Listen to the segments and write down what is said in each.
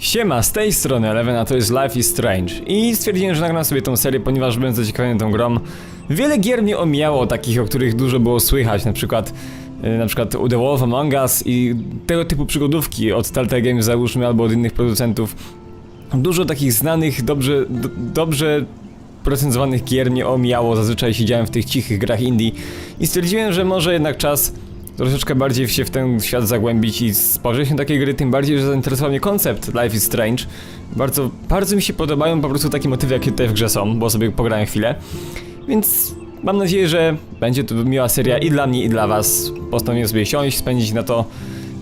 Siema, z tej strony Eleven, a to jest Life is Strange i stwierdziłem, że nagram sobie tą serię, ponieważ byłem zaciekawiony tą grą. Wiele gier mnie omijało, takich, o których dużo było słychać, na przykład y, na przykład The Wolf Among Us i tego typu przygodówki od Telltale Games załóżmy, albo od innych producentów. Dużo takich znanych, dobrze, d- dobrze procentowanych gier mnie omijało, zazwyczaj siedziałem w tych cichych grach indie i stwierdziłem, że może jednak czas troszeczkę bardziej się w ten świat zagłębić i spojrzeć na takie gry, tym bardziej, że zainteresował mnie koncept Life is Strange. Bardzo, bardzo mi się podobają po prostu takie motywy, jakie tutaj w grze są, bo sobie pograłem chwilę. Więc mam nadzieję, że będzie to miła seria i dla mnie, i dla was. Postanowiłem sobie siąść, spędzić na to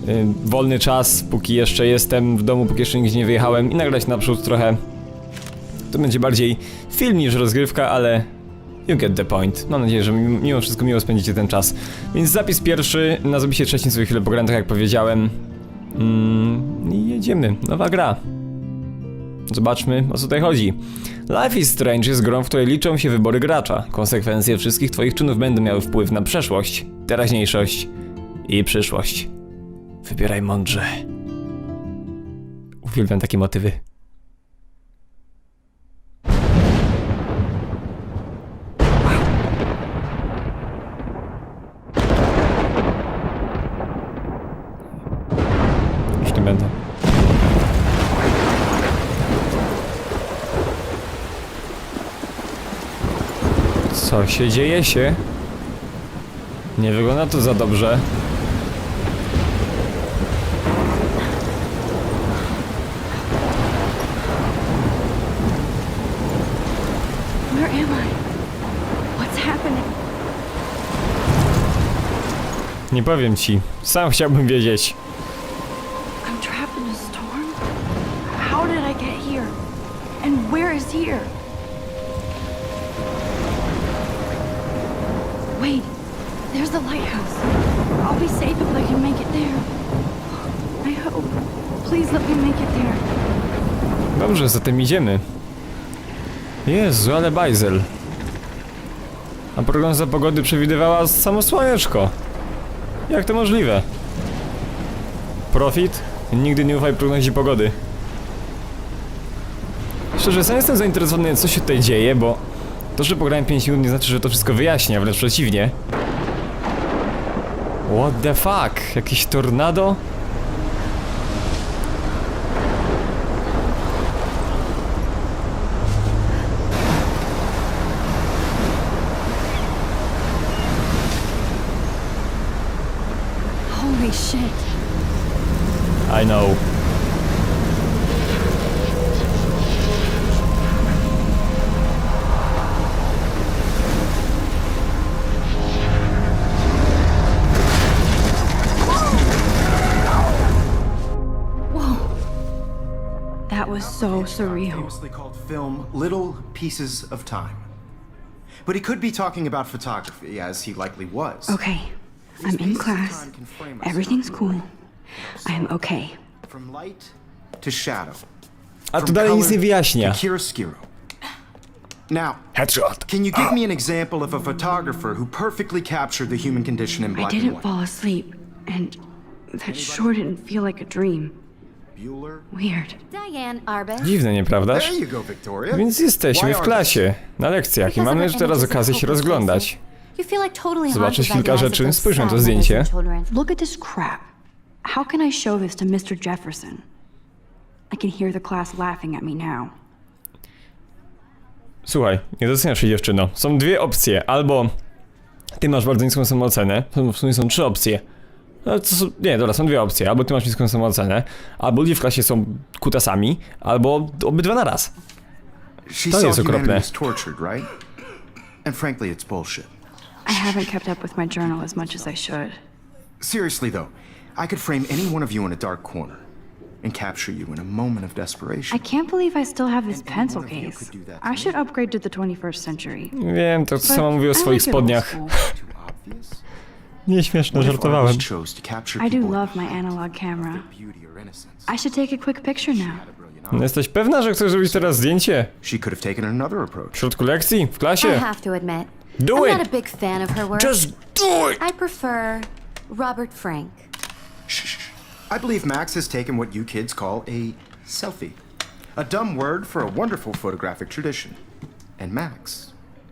y, wolny czas, póki jeszcze jestem w domu, póki jeszcze nigdzie nie wyjechałem i nagrać naprzód trochę. To będzie bardziej film niż rozgrywka, ale You get the point. Mam nadzieję, że mimo wszystko miło spędzicie ten czas. Więc zapis pierwszy, na zapisie trzecim sobie chwilę pograłem, tak jak powiedziałem. Mm, I jedziemy. Nowa gra. Zobaczmy, o co tutaj chodzi. Life is Strange jest grą, w której liczą się wybory gracza. Konsekwencje wszystkich twoich czynów będą miały wpływ na przeszłość, teraźniejszość i przyszłość. Wybieraj mądrze. Uwielbiam takie motywy. Już nie będę. Co się dzieje się? Nie wygląda to za dobrze. Nie powiem ci. Sam chciałbym wiedzieć. Dobrze, zatem idziemy. Jezu, ale bajzel. A prognoza pogody przewidywała samo słoneczko. Jak to możliwe? Profit? Nigdy nie ufaj prognozie pogody. Szczerze, sam jestem zainteresowany, co się tutaj dzieje, bo to, że pograłem 5 minut nie znaczy, że to wszystko wyjaśnia, wręcz przeciwnie. What the fuck? Jakieś tornado? Surreal. famously called film Little Pieces of Time. But he could be talking about photography, as he likely was. Okay, I'm in class. Everything's cool. I am okay. From light to shadow. A to From dalej nic nie wyjaśnia. Now, Headshot. can you give me an example of a photographer who perfectly captured the human condition in black and white? I didn't fall asleep, and that sure didn't feel like a dream. Bueller? Weird. Diane Arbus. Dziwne, nieprawdaż? There you go, Victoria. Więc jesteśmy w klasie, na lekcjach i mamy już teraz okazję się rozglądać. Zobaczysz kilka rzeczy, spójrz na to zdjęcie. Look at this crap. How can I show this to Mr. Jefferson? I can hear the class laughing at me now. Słuchaj, nie doceniasz się dziewczyno. Są dwie opcje. Albo ty masz bardzo niską samoocenę. W sumie są trzy opcje. No, to są, nie, dobra, są dwie opcje. Albo ty masz niską samoocenę, albo ludzie w klasie są kutasami, albo obydwa na raz. To jest okropne. was tortured, right? And frankly, it's bullshit. I haven't kept up with my journal as much as I should. Seriously, though, I could frame any one of you in a dark corner and capture you in a moment of desperation. I can't believe I still have this And pencil case. I should upgrade to the 21st century. Wiem, to But sama mówi o swoich spodniach. School. Too obvious? Nieśmieszne, żartowałem. artists chose to capture I do love my analog camera. beauty or innocence? I should take a quick picture now. Had a brilliant No eye. Jesteś pewna, że chcesz zrobić teraz zdjęcie? She could have taken another approach. W środku lekcji? W I klasie? have to admit, Do I'm it! not a big fan of her work. Just do it! I prefer Robert Frank. Shh, shh, shh. I believe Max has taken what you kids call a selfie. A dumb word for a wonderful photographic tradition. And Max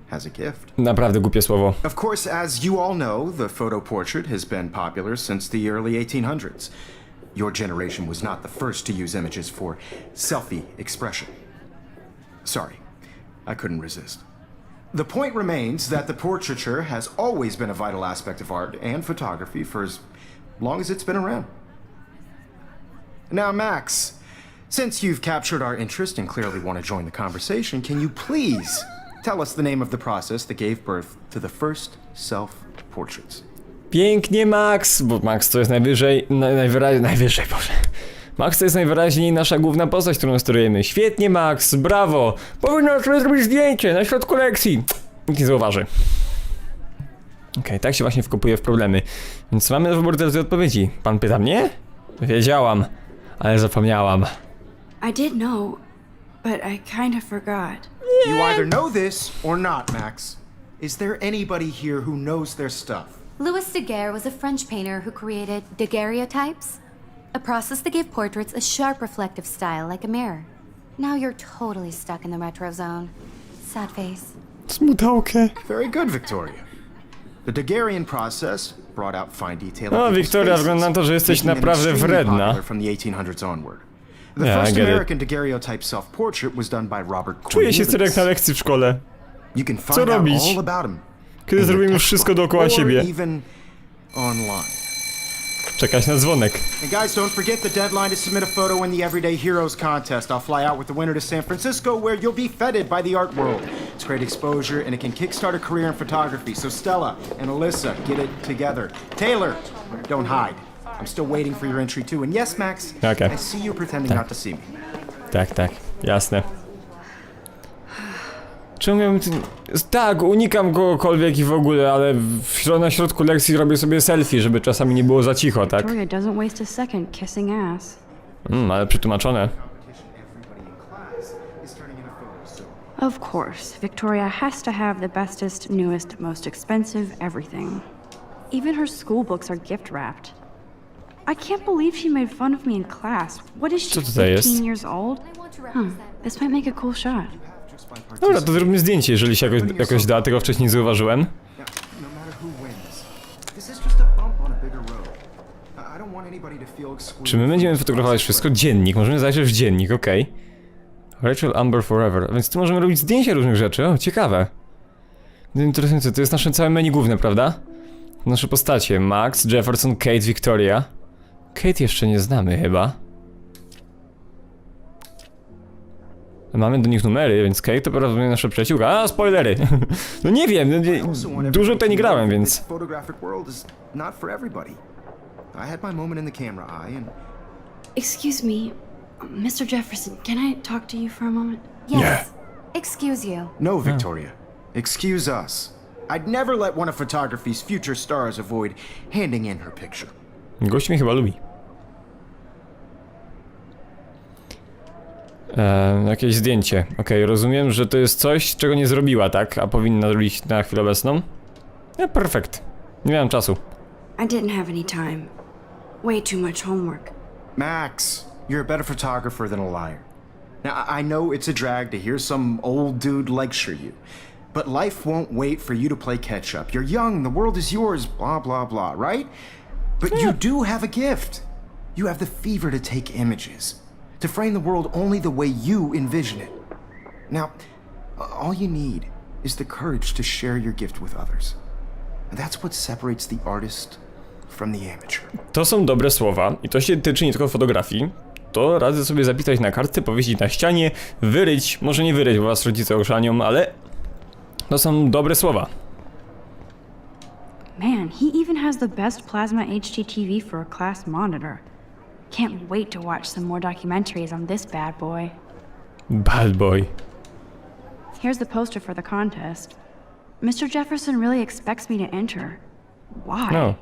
has a gift. Naprawdę głupie słowo. Of course, as you all know, the photo portrait has been popular since the early 1800s. Your generation was not the first to use images for selfie expression. Sorry, I couldn't resist. The point remains that the portraiture has always been a vital aspect of art and photography for as long as it's been around. Now, Max, since you've captured our interest and clearly want to join the conversation, can you please tell us the name of the process that gave birth to the first self portraits? Pięknie, Max, bo Max to jest najwyżej, na, najwyraźniej, najwyżej, Boże. Max to jest najwyraźniej nasza główna postać, którą sterujemy. Świetnie, Max, brawo! Powinno sobie zrobić zdjęcie na środku lekcji. Nikt nie zauważy. Okej, tak się właśnie wkopuje w problemy. Więc mamy na wybór teraz odpowiedzi. Pan pyta mnie? Wiedziałam, ale zapomniałam. I did know, but I kind of forgot. You either know this or not, Max. Is there anybody here who knows their stuff? Louis Daguerre was a French painter who created daguerreotypes, a process that gave portraits a sharp reflective style like a mirror. Now you're totally stuck in the retro zone. Sad face. Smutałkę. Very good, Victoria. The Daguerrean process brought out fine detail. O, of people's Wiktoria, faces, wygląda na to, że jesteś making them naprawdę extremely wredna. From the 1800s onward. The Yeah, I first get it. American daguerreotype self-portrait was done by Robert Czuję się Cornelius. jak na lekcji w szkole. You can find out robić? all about him. Kiedy in your zrobimy wszystko textbook dookoła or siebie. even online. Czekać na dzwonek. And guys, don't forget the deadline to submit a photo in the Everyday Heroes contest. I'll fly out with the winner to San Francisco, where you'll be feted by the art world. It's great exposure, and it can kickstart a career in photography. So Stella and Alyssa, get it together. Taylor, don't hide. I'm still waiting for your entry too. And yes, Max, Okay. I see you pretending not to see me. Tak, tak, jasne. Czemu ten- Tak, unikam kogokolwiek i w ogóle, ale w, na środku lekcji robię sobie selfie, żeby czasami nie było za cicho, tak? Victoria doesn't waste a second kissing ass. Mm, ale przetłumaczone. Everybody in class is turning in a photo, so Of course, Victoria has to have the bestest, newest, most expensive everything. Even her school books are gift wrapped. I can't believe she made fun of me in class. What is she, Co tutaj jest? 15 years old? Represent. this might make a cool shot. Dobra, to zróbmy zdjęcie, jeżeli się jakoś, jakoś da, tego wcześniej zauważyłem. Feel excluded. Czy my będziemy fotografować wszystko? Dziennik, możemy zajrzeć w dziennik, okej. Rachel Amber Forever, więc tu możemy robić zdjęcia różnych rzeczy, o, ciekawe. Interesujące, to jest nasze całe menu główne, prawda? Nasze postacie, Max, Jefferson, Kate, Victoria. Kate jeszcze nie znamy chyba. Mamy do nich numery, więc Kate to prawdopodobnie nasza przyjaciółka. A, spoilery! No nie wiem, no, nie, dużo tutaj nie grałem, więc... Excuse me, Mr. Jefferson, can I talk to you for a moment? Yes. Yeah. Excuse you. no, Victoria, excuse us. I'd never let one of photography's future stars avoid handing in her picture. Gość mnie chyba lubi. Eee, jakieś zdjęcie. Okej, rozumiem, że to jest coś, czego nie zrobiła, tak? A powinna zrobić na chwilę obecną. Ja, perfekt. Nie miałem czasu. I didn't have any time. Way too much homework. Max, you're a better photographer than a liar. Now, I I know it's a drag to hear some old dude lecture you, but life won't wait for you to play catch up. You're young, the world is yours, blah, blah, blah, right? But you do have a gift. You have the fever to take images, to frame the world only the way you envision it. Now, all you need is the courage to share your gift with others. And that's what separates the artist from the amateur. To są dobre słowa i to się tyczy nie tylko fotografii. To radzę sobie zapisać na kartce, powiesić na ścianie, wyryć, może nie wyryć, bo was rodzice ochrzanią, ale to są dobre słowa. Man, he even has the best plasma HDTV for a class monitor. Can't wait to watch some more documentaries on this bad boy. Bad boy. Here's the poster for the contest. Mr. Jefferson really expects me to enter. Why? No.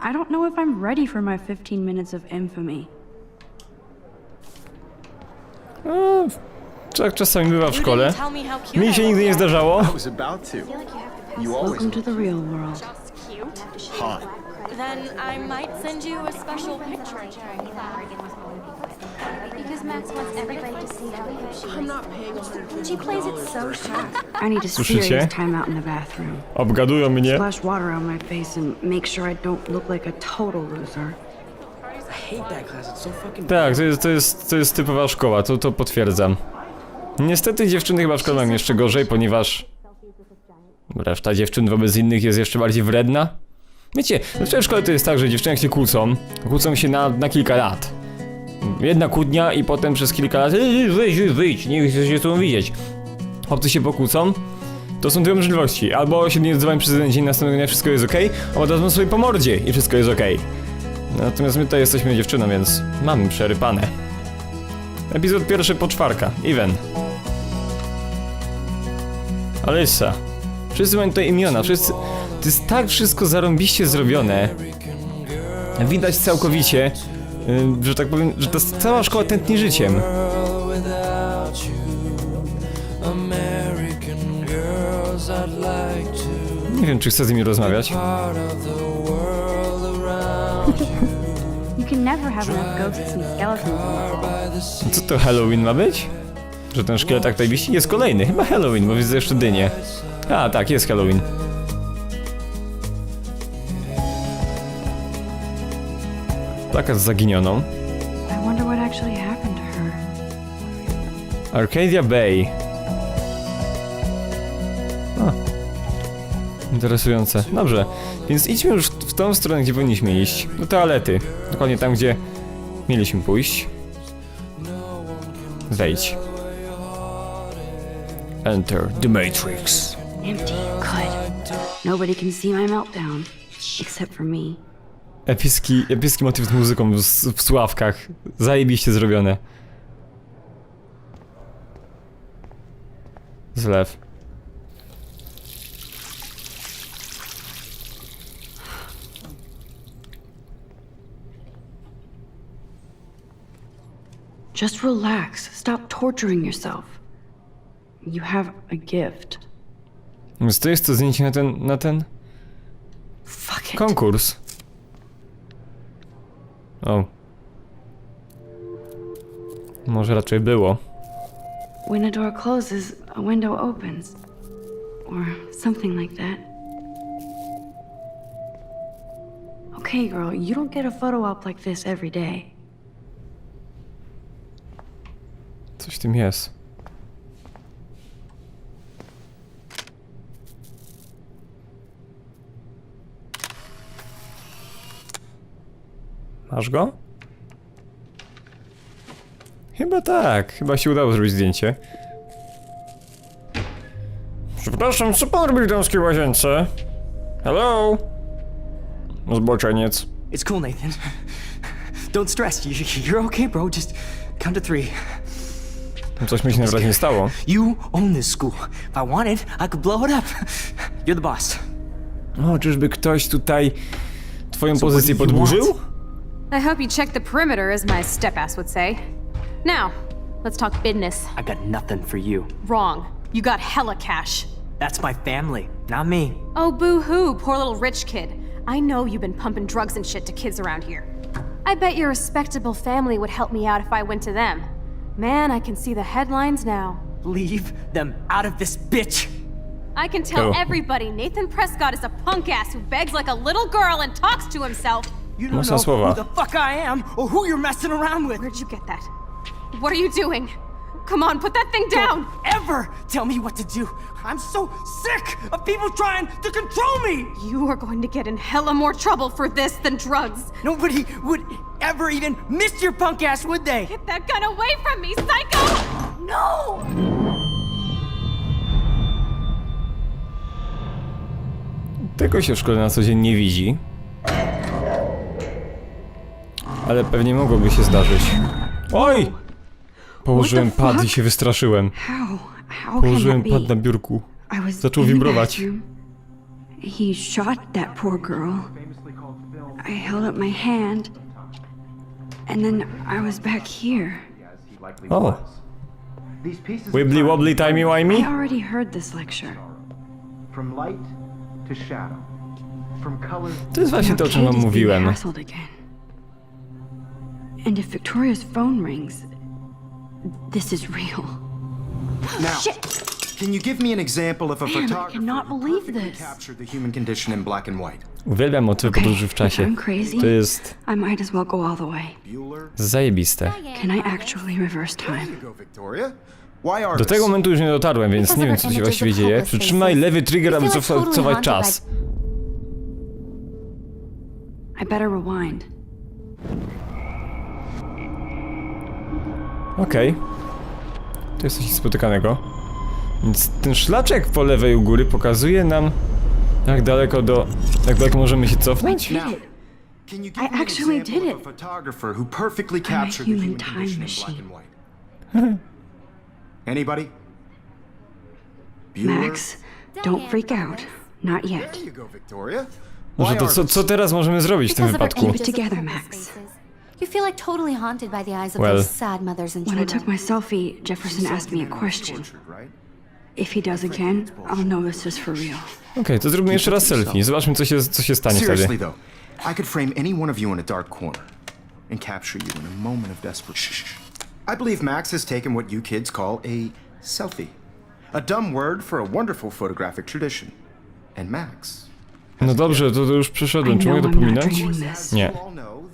I don't know if I'm ready for my 15 minutes of infamy. No, tak czasami bywa w szkole. Mi się nigdy nie zdarzało. I was about to. You always Welcome to the real world. Hot. Then I might send you a special picture. Because Max wants everybody to see how she I'm not paying 150 She plays it so sharp. I need a Słyszycie? serious time out in the bathroom. Obgadują mnie. Splash water on my face and make sure I don't look like a total loser. I hate that class. It's so fucking Tak, to jest, to jest, to jest typowa szkoła, to, to potwierdzam. Niestety dziewczyny chyba w szkole mają jeszcze gorzej, ponieważ reszta dziewczyn wobec innych jest jeszcze bardziej wredna. Wiecie, w szkole to jest tak, że dziewczyny się kłócą, kłócą się na, na kilka lat. Jedna kłótnia i potem przez kilka lat "Ej, wyjdź, wyjdź, nie chcę się z tobą widzieć. Chłopcy się pokłócą, to są dwie możliwości. Albo się nie odzywają przez jeden dzień, następnego dnia wszystko jest ok, albo dadzą sobie po mordzie i wszystko jest ok. Natomiast my tutaj jesteśmy dziewczyną, więc mamy przerypane. Epizod pierwszy poczwarka. Even. Alyssa. Wszyscy mają tutaj imiona, wszyscy... To jest tak wszystko zarąbiście zrobione. Widać całkowicie, y, że tak powiem, że ta cała szkoła tętni życiem. Nie wiem, czy chcę z nimi rozmawiać. Co to Halloween ma być? Że ten szkielet tak wisi? Jest kolejny, chyba Halloween, bo widzę jeszcze dynię. A, tak, jest Halloween. Plakat z zaginioną. Arcadia Bay. A. Interesujące. Dobrze, więc idźmy już w tą stronę, gdzie powinniśmy iść. Do toalety. Dokładnie tam, gdzie mieliśmy pójść. Wejdź. Enter the Matrix. Empty. Good. Nobody can see my meltdown. Except for me. Epicki, epicki motyw z muzyką w, w sławkach. Zajebiście zrobione. Zlew. Just relax. Stop torturing yourself. You have a gift. Więc to jest to zdjęcie na ten, na ten Fuck it. konkurs. O. Może raczej było. When a door closes, a window opens. Or something like that. Okay, girl, you don't get a photo op like this every day. Coś w tym jest. Masz go? Chyba tak. Chyba się udało zrobić zdjęcie. Przepraszam, co pan robi w damskiej łazience? Hello? Zboczeniec. It's cool, Nathan. Don't stress. You, you're okay, bro. Just count to three. Coś mi się najwyraźniej nie stało. You own this school. If I wanted, I could blow it up. You're the boss. O, czyżby ktoś tutaj twoją pozycję podburzył? Want? I hope you checked the perimeter, as my step-ass would say. Now, let's talk business. I got nothing for you. Wrong. You got hella cash. That's my family, not me. Oh, boo-hoo, poor little rich kid. I know you've been pumping drugs and shit to kids around here. I bet your respectable family would help me out if I went to them. Man, I can see the headlines now. Leave them out of this bitch. I can tell Oh. everybody Nathan Prescott is a punk ass who begs like a little girl and talks to himself. You don't Mocne know słowa. who the fuck I am or who you're messing around with. Where'd you get that? What are you doing? Come on, put that thing down! Don't ever tell me what to do. I'm so sick of people trying to control me. You are going to get in hella more trouble for this than drugs. Nobody would ever even miss your punk ass, would they? Get that gun away from me, psycho! No! Tego się w szkole na co dzień nie widzi. Ale pewnie mogłoby się zdarzyć. Oj! Położyłem pad i się wystraszyłem. Położyłem pad na biurku. I Zaczął wibrować. He shot that poor girl. I held up my hand, and then I was back here. O! These pieces of Wibbly wobbly timey I wimey? already heard this lecture. From light to shadow. From color To jest właśnie to, o czym wam mówiłem. And if Victoria's phone rings, this is real. Now, can you give me an example of a Man, I photographer cannot who believe perfectly this. captured the human condition in black and white? Uwielbiam motywy podróży w if czasie. I'm crazy, To jest I might as well go all the way. Bueller? zajebiste. Can I actually reverse There time? you go, Victoria. Why are Do tego momentu już nie dotarłem, więc nie wiem co się właściwie dzieje. Przytrzymaj lewy trigger, aby cofa- cofać czas. I better rewind. Okej. To jest coś niespotykanego. Więc ten szlaczek po lewej u góry pokazuje nam jak daleko do... jak daleko możemy się cofnąć. Did it. Can you give I me an actually example did of it. a photographer who perfectly a captured the human human time condition in machine. black and white? Anybody? Bueller? Max, don't freak out. Not yet. There you go, Victoria. Może Why to co, co teraz możemy zrobić w tym wypadku? images of Together, Max. You feel like totally haunted by the eyes of Well- those sad mothers and When I children. took my selfie, Jefferson asked me a question. If he does again, I'll know this is for real. Okej, to zróbmy jeszcze raz selfie. Zobaczmy co się, co się stanie Seriously wtedy. though, I could frame any one of you in a dark corner and capture you in a moment of desperation. I believe Max has taken what you kids call a selfie. A dumb word for a wonderful photographic tradition. And Max. No dobrze, to, to już przeszedłem. Czy mogę this. Nie.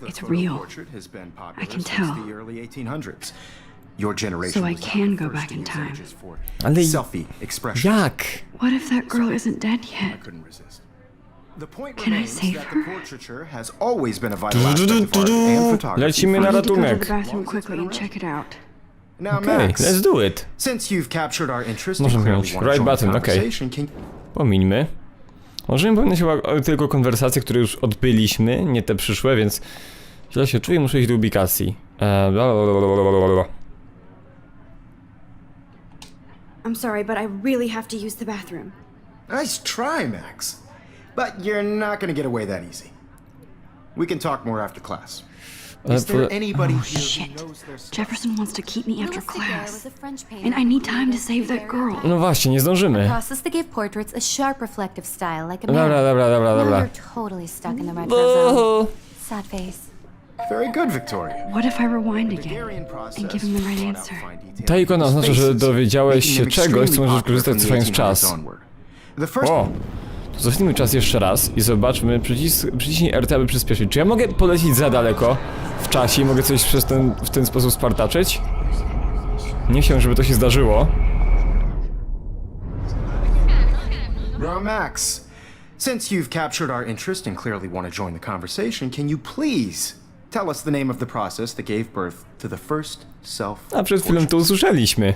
You all know the It's photo real. portrait has been popular I can since tell. the early 1800s. Your generation So I was not can the go first back to in use time. images for Ale selfie expression. Jak? What if that girl isn't dead I yet? couldn't resist. The point Can I remains save that her? the portraiture has always been a vital aspect of art and photography. Lecimy na I need to go to the ratunek. bathroom quickly and check it out. Now, Okej, Max, let's do it. since you've captured our interest Możemy and clearly wziąć want to right join the button, okej. conversation, can Pomińmy. Możemy chyba o- tylko konwersacje, które już odbyliśmy, nie te przyszłe, więc źle się czuję, muszę iść do ubikacji. Eee. I'm sorry, but I really have to use the bathroom. Nice try, Max. But you're not to get away that easy. We can talk more after class. Is there anybody here Shit. who knows their stuff? Jefferson wants to keep me after was class. a French painter And I need time to save that girl. No właśnie, nie zdążymy. Process to give portraits a sharp reflective style like a Dobra, mirror. dobra, dobra, Now dobra. you're totally stuck in the retro zone. Uhu. Sad face. Very good, Victoria. What if I rewind again and give him the right answer? Ta ikona oznacza, że dowiedziałeś się czegoś, co możesz korzystać cofając 1800s czas. onward. The first O! Cofnijmy czas jeszcze raz i zobaczmy, przycis przyciśnij RT, aby przyspieszyć. Czy ja mogę polecieć za daleko w czasie i mogę coś przez ten, w ten sposób spartaczyć? Nie chciałem, żeby to się zdarzyło. Max, since you've captured our interest and clearly want to join the conversation, can you please tell us the name of the process that gave birth to the first self? A przed chwilą to usłyszeliśmy.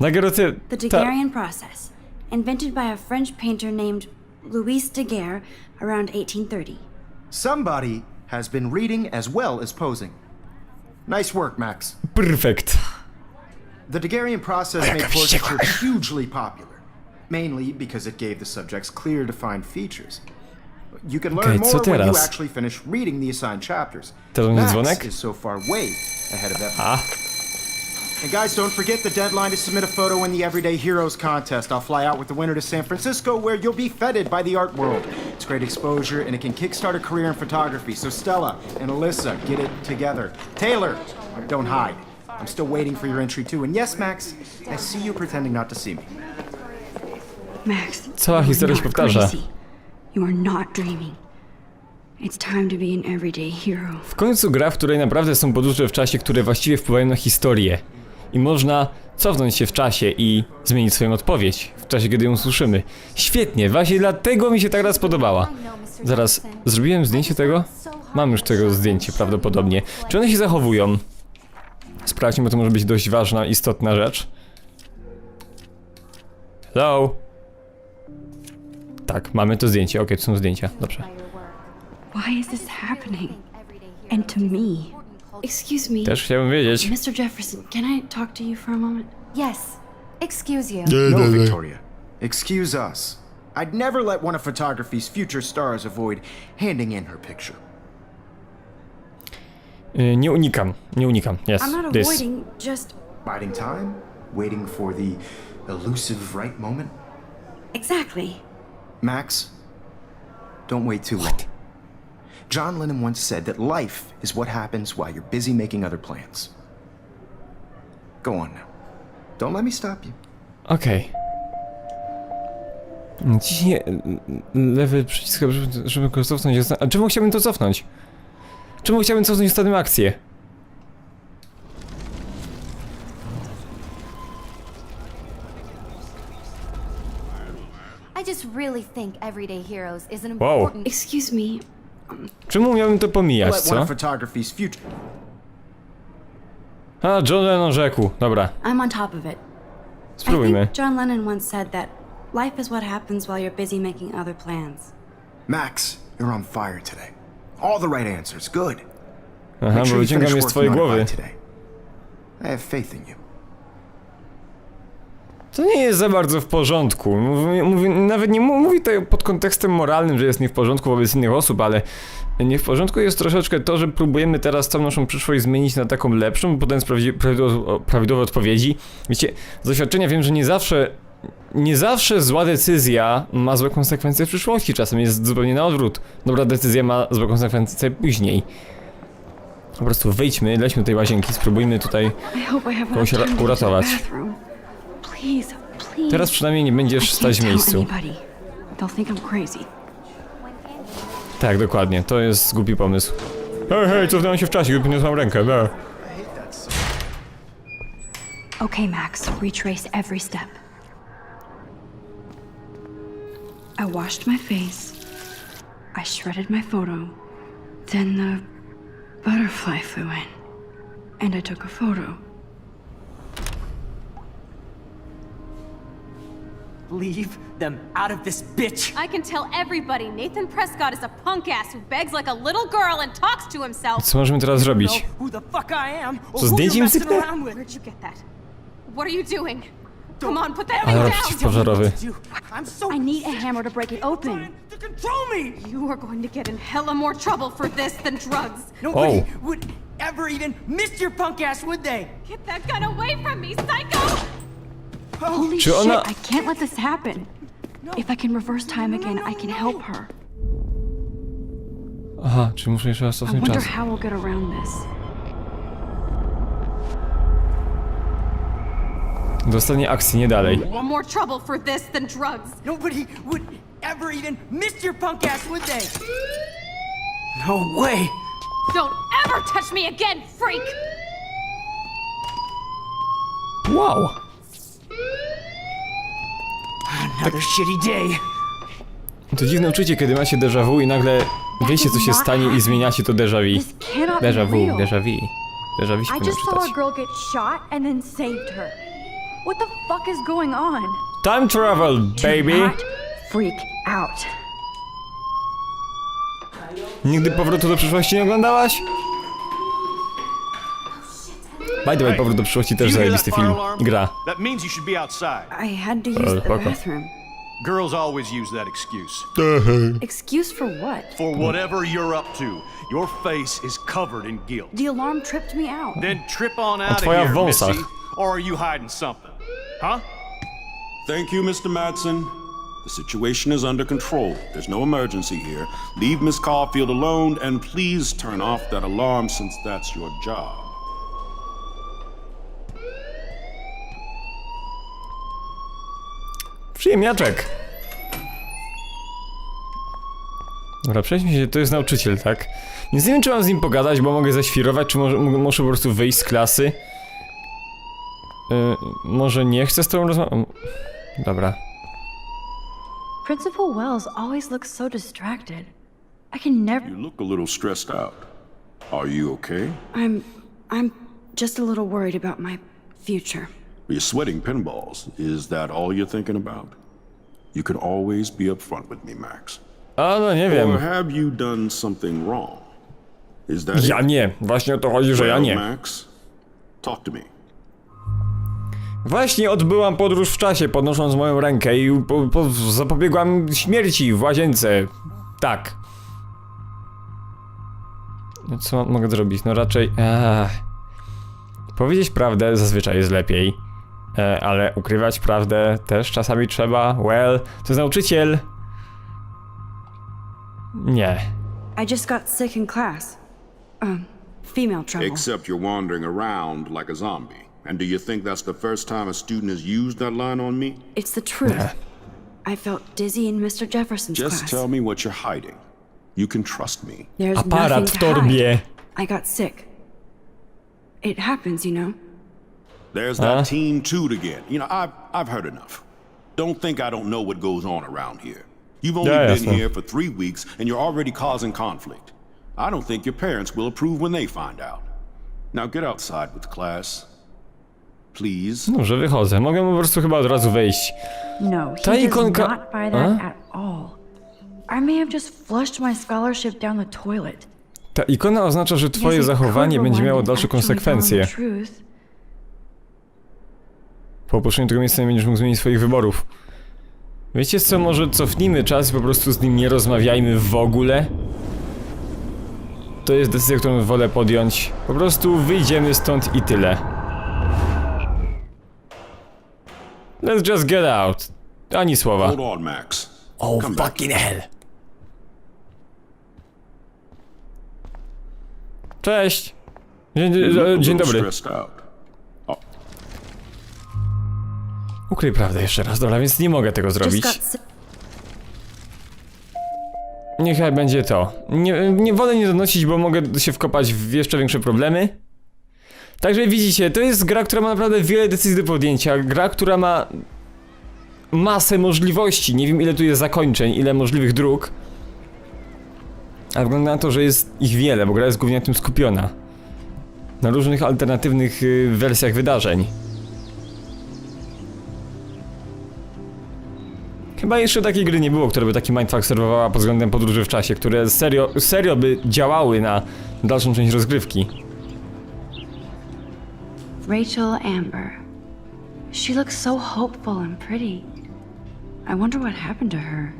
Daguerreotyp... The Ta... Daguerrean process, invented by a French painter named Louis Daguerre around 1830. Somebody has been reading as well as posing. Nice work, Max. Perfect. The Daguerrean process made portraiture hugely popular, mainly because it gave the subjects clear, defined features. You can learn Okej, more co when you actually finish reading the assigned chapters. Teraz Max dzwonek? is so far way ahead of everyone. A, And guys, don't forget the deadline to submit a photo in the Everyday Heroes contest. I'll fly out with the winner to San Francisco, where you'll be feted by the art world. It's great exposure, and it can kickstart a career in photography. So Stella and Alyssa, get it together. Taylor, don't hide. I'm still waiting for your entry too. And yes, Max, I see you pretending not to see me. Max, Cała you are historia się not powtarza. crazy. You are not dreaming. It's time to be an everyday hero. w końcu gra, w której naprawdę są podróże w czasie, które właściwie wpływają na historię. I można cofnąć się w czasie i zmienić swoją odpowiedź w czasie, kiedy ją słyszymy. Świetnie, właśnie dlatego mi się tak raz podobała. Zaraz, zrobiłem zdjęcie tego? Mam już tego zdjęcie prawdopodobnie. Czy one się zachowują? Sprawdźmy, bo to może być dość ważna, istotna rzecz. Hello? Tak, mamy to zdjęcie. Okej, to są zdjęcia. Dobrze. Why is this happening? And to me? Excuse me, Też chciałbym wiedzieć. Mr. Jefferson, can I talk to you for a moment? Yes. Excuse you. No, Victoria. Excuse us. I'd never let one of photography's future stars avoid handing in her picture. Y, Nie unikam, nie unikam. Yes, I'm not this. avoiding, just Biding time, waiting for the elusive right moment. exactly. Max, don't wait too long. John Lennon once said that life is what happens while you're busy making other plans. Go on now. Don't let me stop you. Okej. Ciśnij lewy przycisk, żeby, żeby go cofnąć. A czemu chciałbym to cofnąć? Czemu chciałbym cofnąć ostatnią akcję? I just really think Everyday Heroes is an Wow. important. Excuse me. Czemu miałbym to pomijać, co? of photography's future. A, John Lennon rzekł. Dobra, I'm on top of it. I spróbujmy. think John Lennon once said that life is what happens while you're busy making other plans. Max, you're on fire today. All the right answers. Good. Aha, Make bo sure you wyciągam finish je z twojej working on it głowy. today. I have faith in you. To nie jest za bardzo w porządku. Mówi, mówi, nawet nie mówi to pod kontekstem moralnym, że jest nie w porządku wobec innych osób, ale nie w porządku jest troszeczkę to, że próbujemy teraz całą naszą przyszłość zmienić na taką lepszą, podając prawidłowe, odpowiedzi. Wiecie, z doświadczenia wiem, że nie zawsze nie zawsze zła decyzja ma złe konsekwencje w przyszłości, czasem jest zupełnie na odwrót. Dobra decyzja ma złe konsekwencje później. Po prostu wyjdźmy, lećmy do tej łazienki, spróbujmy tutaj. Kogoś uratować. Please. Teraz przynajmniej nie będziesz stać w miejscu. Tak, dokładnie, to jest głupi pomysł. Hej, hej, cofnąłem się w czasie, podniosłam rękę, no. Okay, Max, retrace every step. I washed my face. I shredded my photo. Then the butterfly flew in. And I took a photo. Leave them out of this bitch. I can tell everybody Nathan Prescott is a punk ass who begs like a little girl and talks to himself. Co możemy teraz zrobić? who the fuck I am or Co, who zdjęcie you're im messing sypnę? around with. Where'd you get that? What are you doing? Come on, put that thing down! przeciwpożarowy. I'm so I need a hammer to break it open. to control me. You are going to get in hella more trouble for this than drugs. Nobody Oh. would ever even miss your punk ass, would they? Get that gun away from me, psycho! Holy Czy shit, ona- I can't let this happen. If I can reverse time again, I can help her. Aha, czy muszę jeszcze raz I cofnąć wonder czas? how we'll get around this. Do ostatniej akcji, nie dalej. One more trouble for this than drugs. Nobody would ever even miss your punk ass, would they? No way. Don't ever touch me again, freak! Wow! Another shitty day. To dziwne uczucie, kiedy macie déjà vu i nagle wiecie co się stanie i zmieniacie to déjà vu. This cannot Déjà vu, real. déjà vu. Déjà vu I powinno just saw a czytać. girl get shot and then saved her. What the fuck is going on? Time travel, baby! Not freak out. Nigdy Powrotu do przyszłości nie oglądałaś? By the way, Powrót do przyszłości też zajebisty that film. alarm? i Gra. That means you should be outside. I had to use the bathroom. Girls always use that excuse. Uh-huh. Excuse for what? For whatever you're up to, your face is covered in guilt. The alarm tripped me out. Then trip on out of here, wąsach. Missy. Or are you hiding something? Huh? Thank you, Mr. Madsen. The situation is under control. There's no emergency here. Leave Miss Caulfield alone and please turn off that alarm since that's your job. Przyjemniaczek. Dobra, przejdźmy się, to jest nauczyciel, tak? Nie wiem, czy mam z nim pogadać, bo mogę zaświrować, czy może, muszę po prostu wyjść z klasy. Yy, może nie chcę z tobą rozmawiać? Dobra. Principal Wells always looks so distracted. I can never. You look a little stressed out. Are you okay? I'm I'm just a little worried about my future. You're sweating pinballs. Is that all you're thinking about? You can always be upfront with me, Max. A no nie wiem. Or have you done something wrong? Is that Ja it? nie. Właśnie o to chodzi, że ja Well, nie. Max, talk to me. Właśnie odbyłam podróż w czasie, podnosząc moją rękę i po, po, zapobiegłam śmierci w łazience. Tak. No co mogę zrobić? No raczej... Ach. Powiedzieć prawdę zazwyczaj jest lepiej. E, ale ukrywać prawdę też czasami trzeba. Well, to jest nauczyciel. Nie. I just got sick in class. Um, female trouble. Except you're wandering around like a zombie. And do you think that's the first time a student has used that line on me? It's the truth. I felt dizzy in Mr. Jefferson's Just class. tell me what you're hiding. You can trust me. There's Aparat nothing w to torbie. hide. I got sick. It happens, you know. There's Huh? that team toot again. You know, I've, I've heard enough. Don't think I don't know what goes on around here. You've only Yeah, been here for three weeks and you're already causing conflict. I don't think your parents will approve when they find out. Now get outside with class. Please. Dobrze, wychodzę. Mogę po prostu chyba od razu wejść. No, he Ta does ikonka- not buy that Huh? at all. I may have just flushed my scholarship down the toilet. Ta ikona oznacza, że twoje zachowanie będzie miało dalsze konsekwencje. Po opuszczeniu tego miejsca nie będziesz mógł zmienić swoich wyborów. Wiecie co, może cofnijmy czas i po prostu z nim nie rozmawiajmy w ogóle? To jest decyzja, którą wolę podjąć. Po prostu wyjdziemy stąd i tyle. Let's just get out. Ani słowa. Hold on, Max. Oh Come back. fucking hell. Cześć. Dzień, dzień dobry. Ukryj prawdę jeszcze raz, dobra, więc nie mogę tego zrobić. Niechaj będzie to. Nie, nie wolę nie donosić, bo mogę się wkopać w jeszcze większe problemy. Także widzicie, to jest gra, która ma naprawdę wiele decyzji do podjęcia. Gra, która ma masę możliwości. Nie wiem ile tu jest zakończeń, ile możliwych dróg. A wygląda na to, że jest ich wiele, bo gra jest głównie na tym skupiona. Na różnych alternatywnych y, wersjach wydarzeń. Chyba jeszcze takiej gry nie było, która by taki mindfuck serwowała pod względem podróży w czasie, które serio, serio by działały na dalszą część rozgrywki. Rachel Amber. She looks so hopeful and pretty. I wonder what happened to her.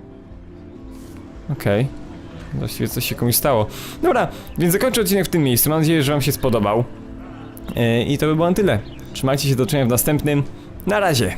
Okej. Właściwie coś się komuś stało. Dobra, więc zakończę odcinek w tym miejscu. Mam nadzieję, że wam się spodobał. Yy, I to by było na tyle. Trzymajcie się, do zobaczenia w następnym. Na razie.